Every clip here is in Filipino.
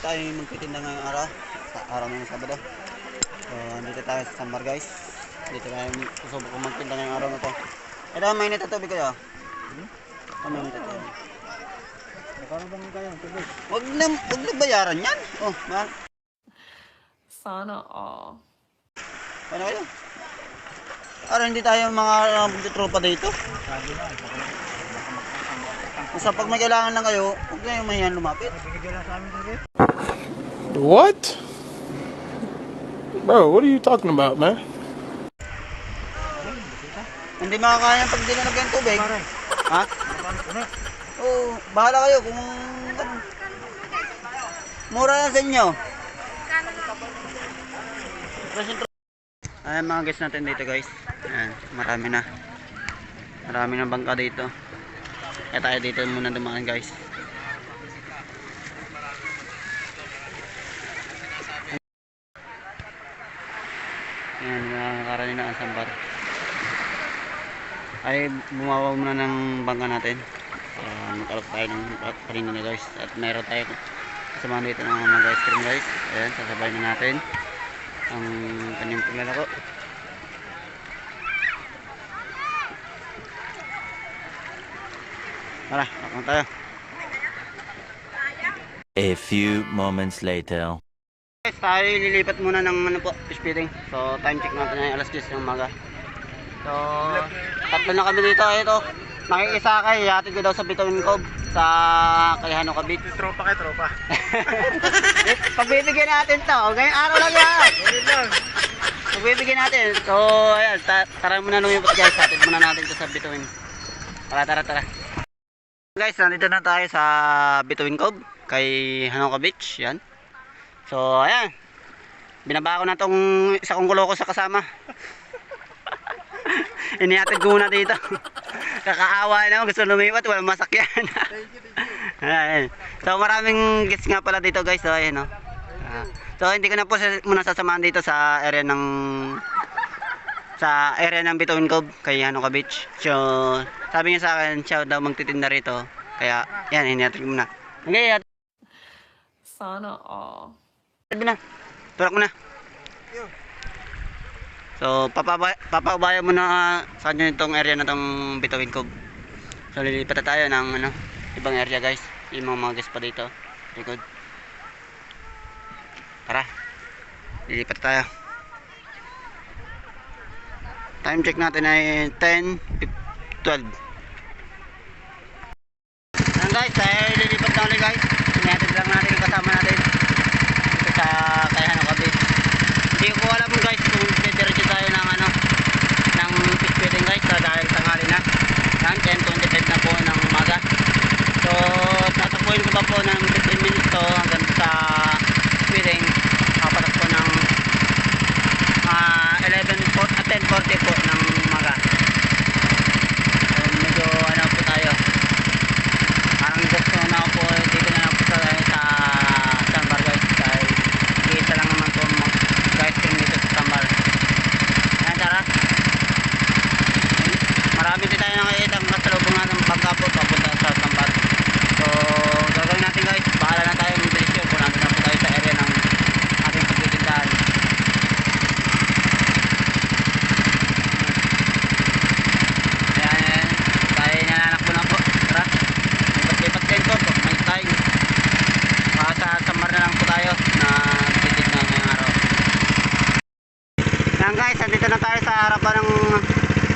tayo magtitinda ngayong araw. Sa araw ng Sabado. So, dito tayo sa Sambar guys. Dito tayo susubok kong magtinda ngayong araw na to. Ito, may nito tubig kayo. Hmm? Ano may nito tubig? Kaya tubig? Huwag na, huwag na bayaran yan. Oh, mahal. Sana all. Paano kayo? Para hindi tayo mga uh, magtutropa dito. Na, Basta pag may kailangan lang kayo, huwag kayong mahiyan lumapit. Bigyan lang sa amin. What? Bro, what are you talking about, man? Hindi makakaya pag di na nagyan tubig. Ha? Oo, bahala kayo kung. Mura yan sa inyo. Ayan mga guys natin dito guys. Ayan, marami na. Marami na bangka dito. Kaya tayo dito muna dumaan guys. Ayan, mga karani na ang sambar. Ay, bumawa muna ng bangka natin. Uh, magkalap tayo ng kanina na guys. At meron tayo kasama dito ng mga ice cream guys. Ayan, sasabay na natin ang kanyang paglalako. Tara, lakang tayo. A few moments later. Guys, tayo lilipat muna ng ano po, speeding. So, time check natin ay alas 10 ng umaga. So, tatlo na kami dito. Ito, makikisakay. Hatid ko daw sa Bituin Cove sa kay Hano Kabit. Tropa kay tropa. Pagbibigyan natin to. Ngayong araw lang yan. Pagbibigyan natin. So, ayan. Ta tara muna lumipot guys. Hatid muna natin to sa Bituin. Tara, tara, tara. Guys, nandito na tayo sa Bituin Cove kay Hanoka Beach. Yan. So, ayan. Binaba ko na tong isa kong kuloko sa kasama. Inihatid ko muna dito. Kakaawa naman. Gusto lumipat. Walang masakyan. Ayan. So, maraming guests nga pala dito guys. So, ayan o. Ah. so, hindi ko na po muna sasamahan dito sa area ng sa area ng Bituin Cove kay Hanoka Beach. So, sabi niya sa akin, siya daw magtitinda rito. Kaya, yan, inihatid ko muna. Okay, hatid Sana all. Mo na. Tulak mo na. So, papabay, papabaya mo na sa kanya itong area na itong Bituin Cove. So, lilipat na tayo ng ano, ibang area guys. Yung mga mga guys pa dito. Likod. Tara. Lilipat tayo. Time check natin ay 10, 12. Ayan guys, ay po ng Yan guys, nandito na tayo sa harapan ng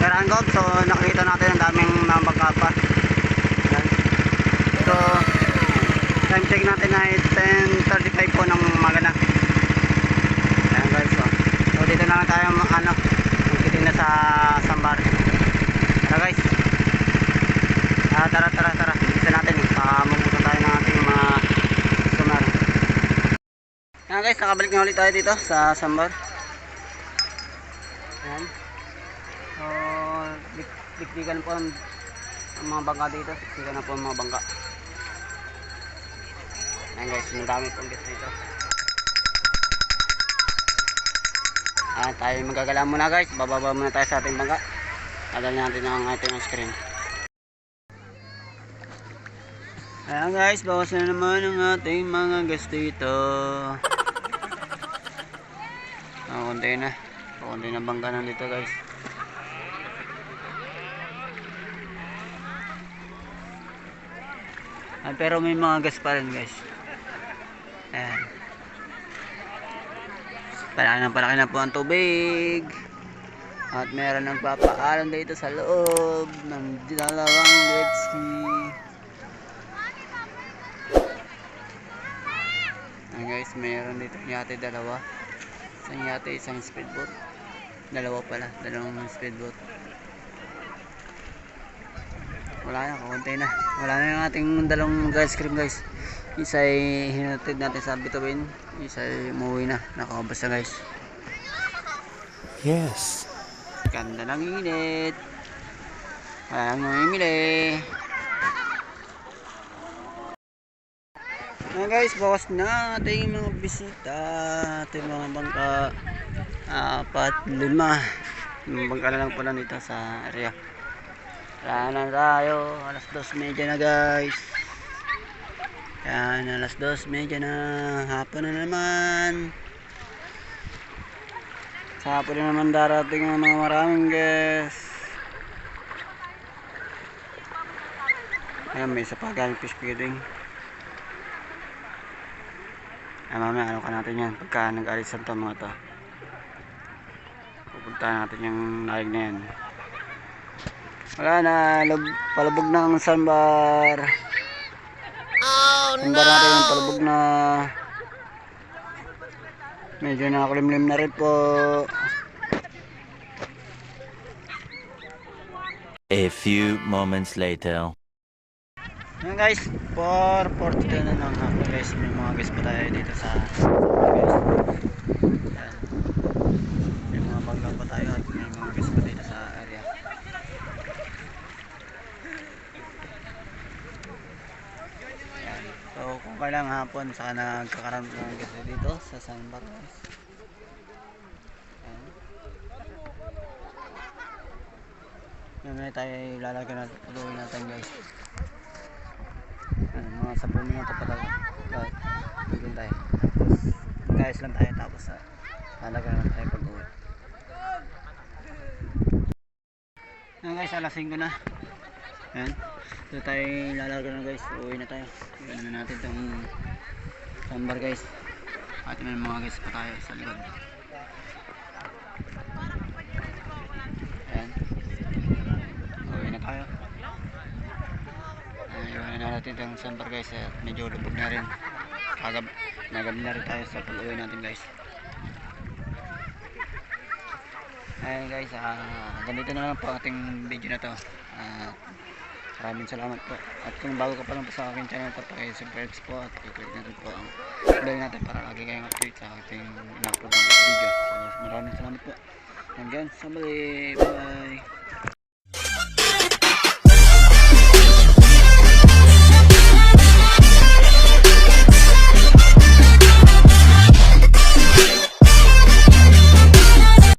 Verangog. So nakikita natin ang daming pa. Yan. So, time check natin ay 10.35 po ng umaga na. Ayan guys, so. so dito na lang tayo ano, magtitig na sa Sambar. Tara guys. Ah, tara, tara, tara. Isa natin. Pamamuto tayo ng ating mga customer. Yan guys, nakabalik na ulit tayo dito sa Sambar. Yan. So, dik dikdikan po ang, mga bangka dito. Dikdikan na po ang mga bangka. Yan guys, ang dami pong guest dito. Ah, tayo magagala muna guys. Bababa muna tayo sa ating bangka. Adal natin ang ating screen. Ayan guys, bawas na naman ang ating mga gas dito. Konti na. Konti na bangka na dito guys. Ah, pero may mga gas pa rin guys. Ayan. Palaki na palaki na po ang tubig. At meron ng papaalam dito sa loob ng dalawang jet ski. Ayan guys, meron dito yate dalawa. Isang yate, isang speedboat. Dalawa pala, dalawang speedboat. Wala na, kakunti na. Wala na yung ating dalawang ice cream guys. Isa ay hinatid natin sa bituin. Isa ay umuwi na. Nakakabas na guys. Yes. Ganda ng init. Walang mamimili. Ayan guys, bawas na ating mga bisita. Ating mga bangka. Apat, lima. Yung bangka na lang pala dito sa area. Wala na tayo. Alas dos medya na guys. Yan, alas dos medya na. Hapon na naman. Sa hapon na naman darating ang mga maraming guests. Ayan, may isa pa galing fish feeding. Ay, mamaya ano ka natin yan pagka nag-alisan to mga to. Pupuntahan natin yung naig na yan. Wala na, lub, palubog ng sandbar. Oh, sandbar natin yung palubog na. Medyo nakakulimlim na rin po. A few moments later. Ayan guys, 4.42 na ng hapon guys. May mga guys pa tayo dito sa guys. Ayan. May mga banggang pa tayo at may mga guys pa dito sa area. Ayan. Kung kailang hapon, saka nagkakaroon ng guys dito sa guys. Ayan. Mamaya tayo ilalagay natin, tuloy natin guys. Ano, mga 10 minuto pa tayo. Bigyan tayo. Tapos, guys lang tayo tapos sa halaga lang tayo pag uwi. Ayan guys, alas 5 na. Ayan. So tayo lalaga na guys. Uwi na tayo. Bigyan na natin itong sambar guys. At may mga guys pa tayo sa likod. Ayan. Uwi na tayo. Ayun na natin itong sambar guys at medyo lubog na rin. Kagab, nagabi na rin tayo sa pag-uwi natin guys. Ayun guys, ah, ganito na lang po ating video na to. Ah, maraming salamat po. At kung bago ka pa lang po sa aking channel po, pakisubscribe po at i-click na rin po ang bell natin para lagi kayong update sa ating in-upload ng video. So maraming salamat po. Hanggang sa muli. Bye!